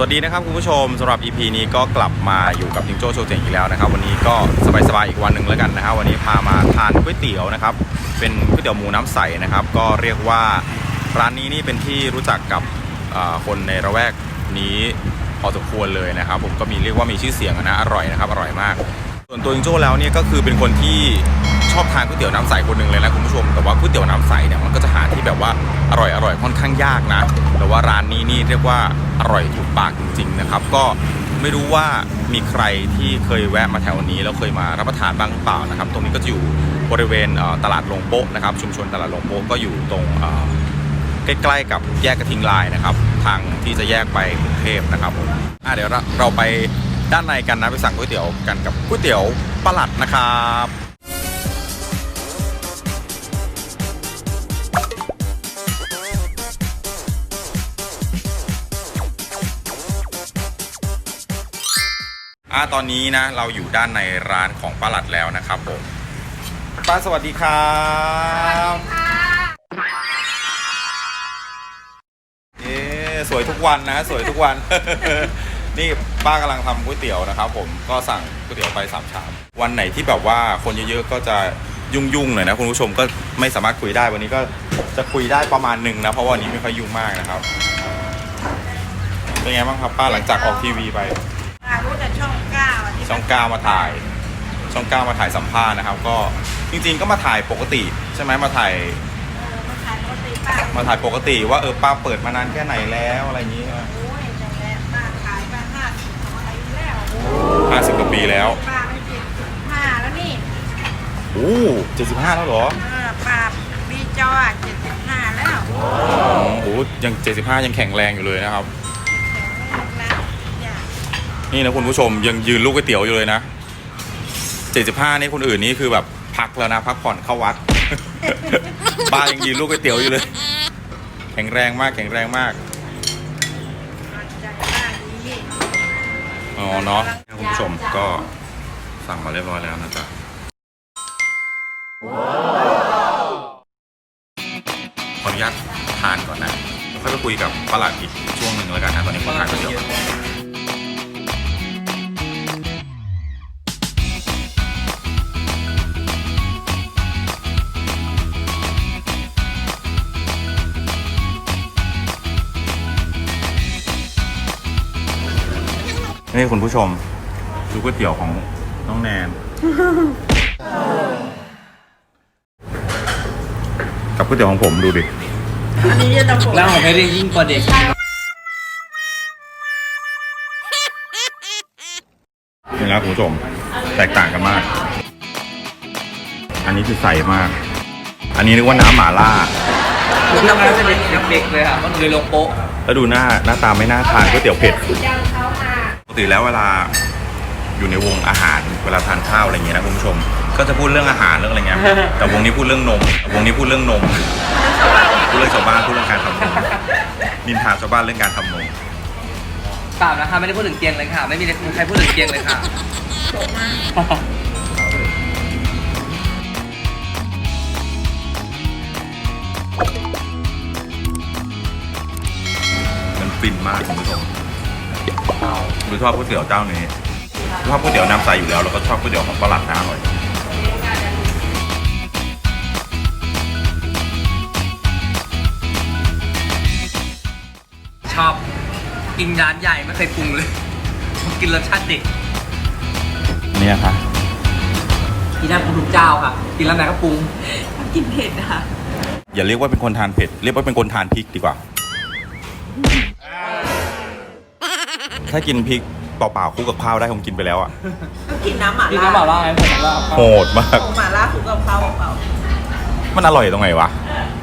สวัสดีนะครับคุณผู้ชมสำหรับ EP นี้ก็กลับมาอยู่กับทิงโจ้โชว์เจ๋งอีกแล้วนะครับ วันนี้ก็สบายๆอีกวันหนึ่งแล้วกันนะครับวันนี้พามาทานก๋วยเตี๋ยวนะครับ เป็นก๋วยเตี๋ยวหมูน้ำใสนะครับ ก็เรียกว่าร้านนี้นี่เป็นที่รู้จักกับคนในระแวกนี้พอสมควรเลยนะครับ ผมก็มีเรียกว่ามีชื่อเสียงนะอร่อยนะครับอร่อยมาก ส่วนตัวทิงโจ้แล้วเนี่ยก็คือเป็นคนที่ชอบทานก๋วยเตี๋ยวน้ำใสคนหนึ่งเลยนะคุณผู้ชม แต่ว่าก๋วยเตี๋ยวน้ำใสเนี่ยมันก็จะหาที่แบบว่าอร่อยอร่อยค่อนข้างยากนะ แต่ว่าร้านนี้นี่เรียกว่าอร่อยถูกปากจริงๆนะครับ ก็ไม่รู้ว่ามีใครที่เคยแวะมาแถวนี้แล้วเคยมารับประทานบ้างหรือเปล่านะครับ ตรงนี้ก็จะอยู่บริเวณตลาดลงโป๊ะนะครับ ชุมชนตลาดลงโป๊ะก็อยู่ตรงใกล้ๆกับแยกกระทิงลายนะครับ ทางที่จะแยกไปกรุงเทพนะครับผมเดี๋ยวเราไป ด้านในกันนะไปสั่งก๋วยเตี๋ยวกันกับก๋วยเตี๋ยวประหลัดนะครับอะตอนนี้นะเราอยู่ด้านในร้านของป้าหลัดแล้วนะครับผมป้าสวัสดีครับเอ๊ะสวยทุกวันนะ สวยทุกวัน นี่ป้ากำลังทำก๋วยเตี๋ยวนะครับผมก็สั่งก๋วยเตี๋ยวไปสามชามวันไหนที่แบบว่าคนเยอะๆก็จะยุ่งๆหน่อยนะคุณผู้ชมก็ไม่สามารถคุยได้วันนี้ก็จะคุยได้ประมาณหนึ่งนะเพราะว่าวันนี้ไม่ค่อยยุ่งมากนะครับเป็นไงบ้างครับป้าหลังจากออกทีวีไปมารู้แต่ช่องเก้าอันนี้ช่องเก้ามาถ่าย ช่องเก้ามาถ่ายสัมภาษณ์นะครับ ก็จริง ๆ ก็มาถ่ายปกติ ใช่ไหมมาถ่ายเออมาขายปกติป้ามาถ่ายปกติว่าเออป้าเปิดมานานแค่ไหนแล้วอะไรอย่างนี้โอ้ 50กว่าปีแล้วป่าไม่จิตห้าแล้วนี่โอ้75 แล้วเหรอเออป่ามีจอเจ็ดสิบห้าแล้วโอ้โหยัง 75 ยังแข็งแรงอยู่เลยนะครับนี่นะคุณผู้ชมยังยืนลูกก๋วยเตี๋ยวอยู่เลยนะ 75 นี่คนอื่นนี่คือแบบพักแล้วนะพักผ่อนเข้าวัดป้ายังยืนลูกก๋วยเตี๋ยวอยู่เลย แข็งแรงมากแข็งแรงมากอ๋อเนาะ ผู้ชมก็สั่งมาเรียบร้อยแล้วนะจ๊ะขออนุญาตทานก่อนนะเดี๋ยวค่อยไปคุยกับประหลัดอีกช่วงหนึ่งแล้วกันนะตอนนี้ผมทานก๋วยเตี๋ยวก่อนนี่คุณผู้ชม ดูก๋วยเตี๋ยวของน้องแนน กับก๋วยเตี๋ยวของผมดูดิ อันนี้จะต้องแล้วของเพชรยิ่งกว่าเด็ก นี่นะคุณผู้ชมแตกต่างกันมาก อันนี้คือใสมาก อันนี้นึกว่าน้ำหม่าล่า คือน้ำมันจะเป็นเด็กๆเลยค่ะมันเลยลงโป๊ะแล้วดูหน้าหน้าตาไม่น่าทานก๋วยเตี๋ยวเผ็ด ปกติแล้วเวลา อยู่ในวงอาหารเวลาทานข้าวอะไรอย่างเงี้ยนะคุณผู้ชม ก็จะพูดเรื่องอาหารเรื่องอะไรเงี้ยแต่วงนี้พูดเรื่องนมวงนี้พูดเรื่องนมพูดเรื่องชาวบ้านพูดเรื่องการทำนมนินทาชาวบ้านเรื่องการทำนมเปล่านะคะไม่ได้พูดถึงเตียงเลยค่ะ ไม่มีใครพูดถึงเตียงเลยค่ะมันฟินมากคุณผู้ชมดูชอบก๋วยเตี๋ยวเจ้านี้ ชอบก๋วยเตี๋ยวน้ำใสอยู่แล้วแล้วก็ชอบก๋วยเตี๋ยวของประหลัดนะอร่อยชอบกินร้านใหญ่ไม่เคยปรุงเลยกินรสชาติเด็กเนี่ยค่ะกินน้ำปรุงทุกเจ้าค่ะ กินแล้วไหนก็ปรุงกินเผ็ดนะคะอย่าเรียกว่าเป็นคนทานเผ็ดเรียกว่าเป็นคนทานพริกดีกว่า ถ้ากินพริก เปล่าๆคลุกกับข้าวได้คงกินไปแล้วอะก็กินน้ำหม่ากินล่าน้ำเปล่าว่าไงผมว่าโหดมากหม่าล่าคลุกกับข้าวเปล่ามันอร่อยตรงไหนวะ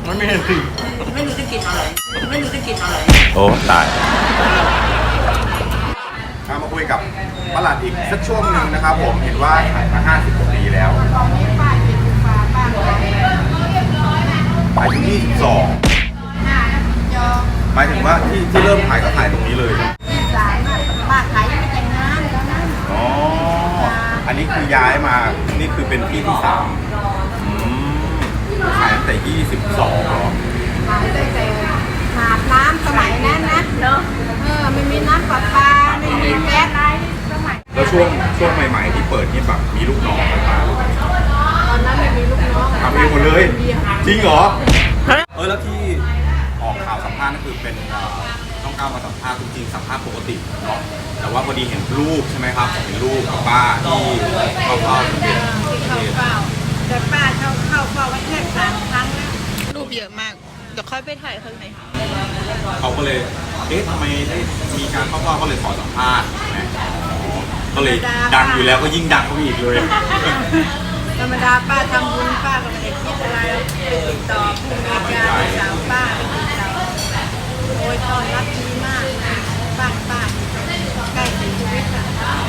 มันไม่ได้สิไม่รู้จะกินอะไร ไม่รู้จะกินอะไร โอ้ตายมาคุยกับประหลัดอีกสักช่วงหนึ่งนะครับผมเห็นว่าขายมา 50กว่าปีแล้วหมายถึง22หมายถึงว่าที่ที่เริ่มขายก็ขายตรงนี้เลยสายมากป้าขายยังไม่แต่งงานแล้วนะ อ๋อ อั นนี้คือย้ายมา นี่คือเป็นที่ที่สามอืมขายตั้งแต่ยี่สิบสองเหรอขายตั้งแต่หาบน้ำสมัยนั้นนะเนาะเอออไม่มีน้ำประปาไม่มีแก๊สอะไรสมัยแล้วช่วงช่วงใหม่ ๆ ที่เปิดนี่แบบมีลูกน้องไหมป้าตอนนั้นไม่มีลูกน้องทำเองหมดเลยคนดีวจริงเหรอ เออแล้วที่ออกข่าวสัมภาษณ์นั่นคือเป็น เอ่อต้องก้าวมาสัมภาษณ์จริงๆสัมภาษณ์ปกติเนาะแต่ว่าพอดีเห็นรูปใช่ไหมครับเห็นรูปกับป้าที่เข้าเข้าประเทศที่เข้าเฝ้าแต่ป้าเข้าเข้าเฝ้าไว้แค่สามครั้งแล้วรูปเยอะมากเดี๋ยวค่อยไปถ่ายข้างในเขาก็เลยเอ๊ะทำไมได้มีการเข้าเฝ้าก็เลยขอสัมภาษณ์ใช่ไหมอ๋อก็เลยดังอยู่แล้วก็ยิ่งดังเข้าไปอีกเลยธรรมดาป้าทำบุญป้าก็ไม่ได้คิดอะไรไปติดต่อผู้มีการสาวป้าไปติดต่อโอ้ ยตอนรับดีมากนะบ้านป้าใกล้ถึงชีวิตอะ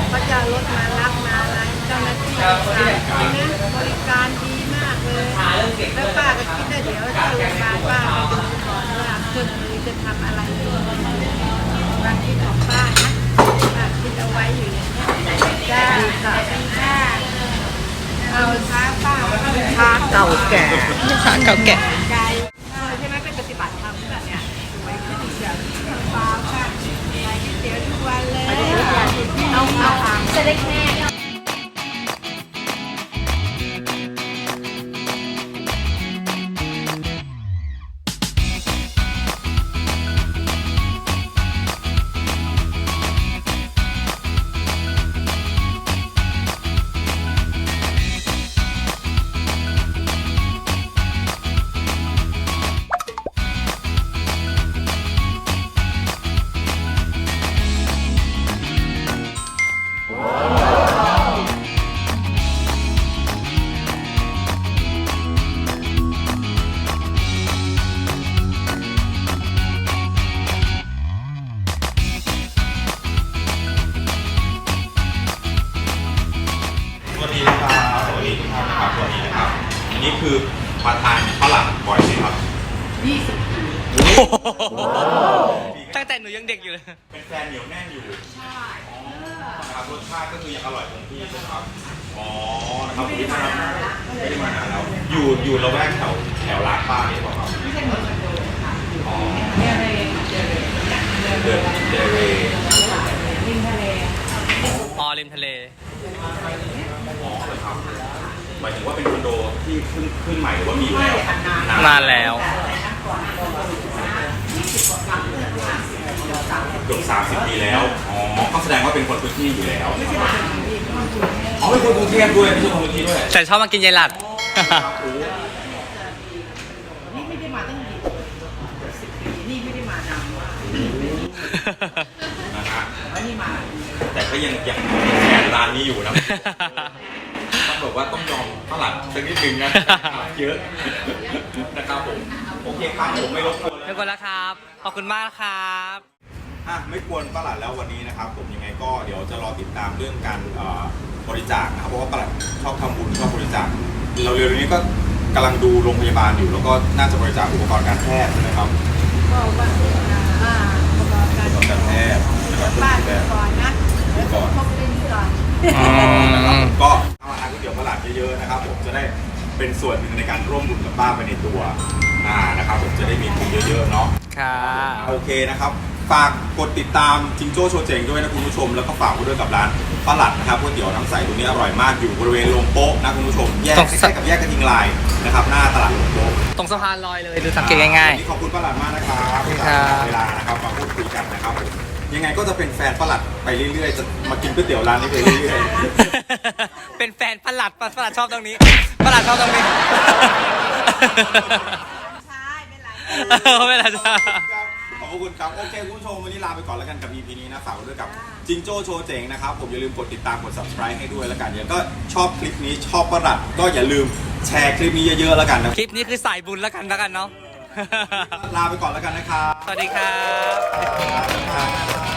เขาจะรถมารับมาอะไรเจ้าหน้าที่สาวดีนะบริการดีมากเลยแล้วป้าก็คิดได้เดี๋ยวถ้าโรงพยาบาลป้าไปดูก่อนว่าเครื่องมือจะทำอะไรบางทีของป้านะป้าคิดเอาไว้อยู่อย่างเงี้จ้าขอบคุณค่ะเอาช้าป้าช้าเก่าแก่ช้าเก่าแก่ เด็กอยู่เลยเป็นแฟนเหนียวแน่นอยู่ใช่นะครับรสชาติก็คือยังอร่อยคงที่ใช่ไหมครับอ๋อนะครับไม่ได้มานานไม่ได้มานานแล้วอยู่อยู่ระแวกแถวแถวร้านป้านี่เปล่าครับไม่ใช่เหมือนเดิมค่ะอ๋อเดินเดเรอ๋อริมทะเลอ๋อเลยครับหมายถึงว่าเป็นคอนโดที่ขึ้นขึ้นใหม่หรือว่ามีอยู่แล้วนานแล้วเกือบสามสิบปีแล้ว อ๋อ ก็แสดงว่าเป็นคนพื้นที่อยู่แล้วอ๋อเป็นคนกรุงเทพด้วยไม่ใช่คนพื้นที่ด้วยแต่ชอบมากินยายหลัดครับโอ้นี่ไม่ได้มาตั้งสิบปีนี่ไม่ได้มานานมากนะฮะ แล้วนี่มาแต่ก็ยังยังแอนร้านนี้อยู่นะ ต้องบอกว่าต้องยอมฝรั่งสักนิดนึงนะเยอะนะครับผม โอเคครับผมไม่รบกวนแล้วไม่กวนแล้วครับ ขอบคุณมากครับ อะไม่กวนประหลัดแล้ววันนี้นะครับ ผมยังไงก็เดี๋ยวจะรอติดตามเรื่องการเอ่อบริจาคนะครับเพราะว่าประหลัดชอบทำบุญชอบบริจาคเราเร็วๆนี้ก็กำลังดูโรงพยาบาลอยู่ แล้วก็น่าจะบริจาคอุปกรณ์การแพทย์นะครับก็ว่าอ่าประกอบการอุปกรณ์การแพทย์นะครับป้าแพดูทย์ก่อนนะเดี๋ยวพบลินก่อนนะครับผมก็เอามาทานก๋วยเตี๋ยวประหลัดเยอะๆนะครับ ผมจะได้เป็นส่วนหนึ่งในการร่วมบุญกับป้าไปในตัวอ่านะครับ ผมจะได้มีทุนเยอะๆเนาะค่ะโอเคนะครับ ฝากกดติดตามจิงโจ้โชว์เจ๋งด้วยนะคุณผู้ชม แล้วก็ฝากไว้ด้วยกับร้านป้าหลัดนะครับก๋วยเตี๋ยวน้ำใสตัวนี้อร่อยมากอยู่บริเวณโรงโป๊ะนะคุณผู้ชม แยกตรงใกล้ๆกับแยกกระทิงลายนะครับหน้าตลาดโรงโป๊ะตรงสะพานลอยเลยดูสังเกตง่ายวันนี้ขอบคุณป้าหลัดมากนะครับที่ครับเวลานะครับมาพูดคุยกันนะครับผมยังไงก็จะเป็นแฟนป้าหลัดไปเรื่อยๆจะมากินก๋วยเตี๋ยวร้านนี้ไปเรื่อยๆๆเป็นแฟนประหลัดประหลัดชอบตรงนี้ประหลัดชอบตรงนี้ใช่เป็นไรไม่เป็นไรจ้าข อบคุณครับ โอเคคุณผู้ชมวันนี้ลาไปก่อนแล้วกันกับ EP นี้นะฝากไว้ด้วยกับจิงโจ้โชว์เจ๋งนะครับ ผมอย่าลืมกดติดตามกด subscribe ให้ด้วยแล้วกันเดี๋ยวก็ชอบคลิปนี้ชอบประหลัดก็อย่าลืมแชร์คลิปนี้เยอะๆแล้วกันนะคลิปนี้คือสายบุญแล้วกันแล้วกันเนาะ ลาไปก่อนแล้วกันนะครับสวัสดีครับ ครับ